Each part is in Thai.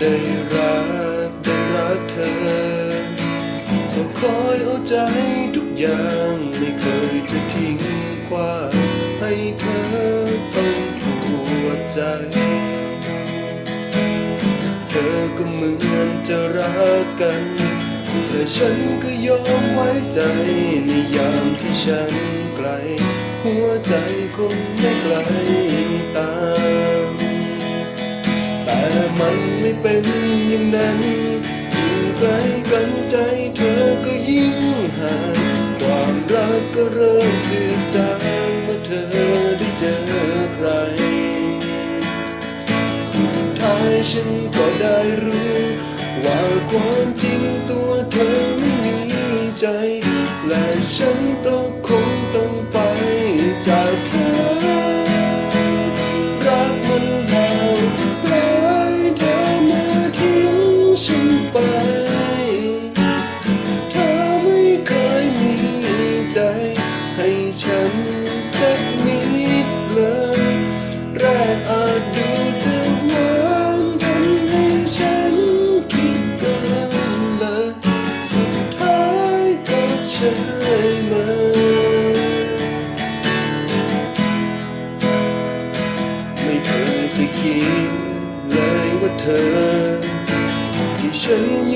ได้รักได้รักเธอก็คอยเอาใจทุกอย่างไม่เคยจะทิ้งขว้างให้เธอต้องหัวใจ เธอก็เหมือนจะรักกันและฉันก็ยอมไว้ใจในยามที่ฉันไกล หัวใจคงไม่ไกล เป็นอย่างนั้นยิ่งไกลกันใจเธอก็ยิ่งห่างความรักก็เริ่มจืดจางเมื่อเธอได้เจอใคร สุดท้ายฉันก็ได้รู้ ว่าความจริงตัวเธอไม่มีใจ และฉันต้อง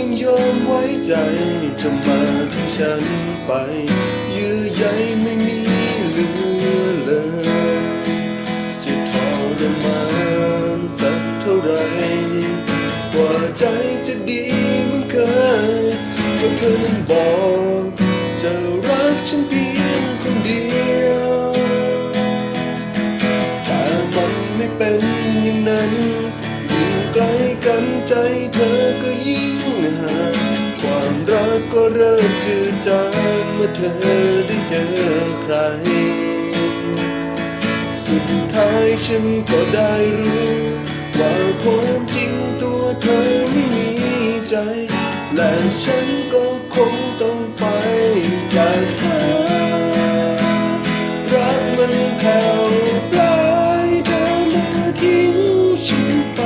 ยังยอมไว้ใจจะมาที่ฉันไปเยื่อใยไม่มีเหลือเลยจะทรมานสักเท่าไหรกว่าใจจะดีเหมือนเคยเพราะเธอนั้นบอกจะรักฉันเก็เริ่มจืดจางเมื่อเธอได้เจอใคร สุดท้ายฉันก็ได้รู้ ว่าความจริงตัวเธอไม่มีใจ และฉันก็คงต้องไปจากเธอรักมันแผ่วปลายเธอมาทิ้งฉันไป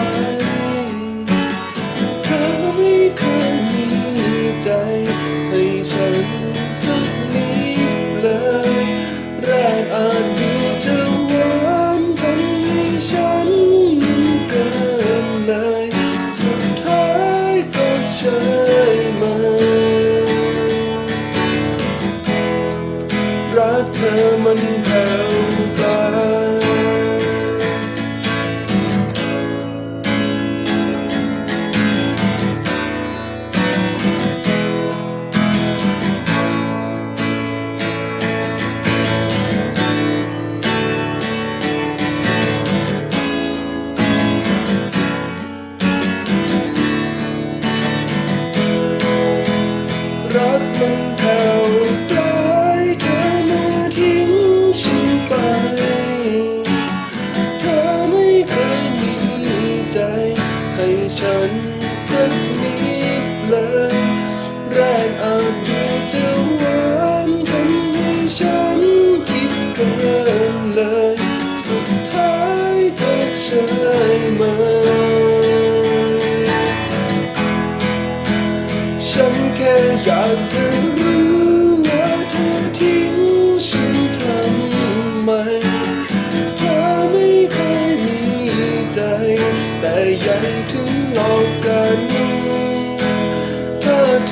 อ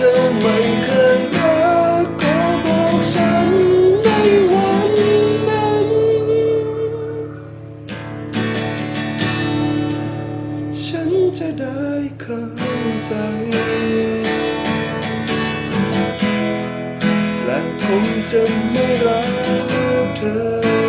ถ้าเธอไม่เคยรักก็บอกฉันในวันนั้นฉันจะได้เข้าใจและคงจะไม่รักเธอ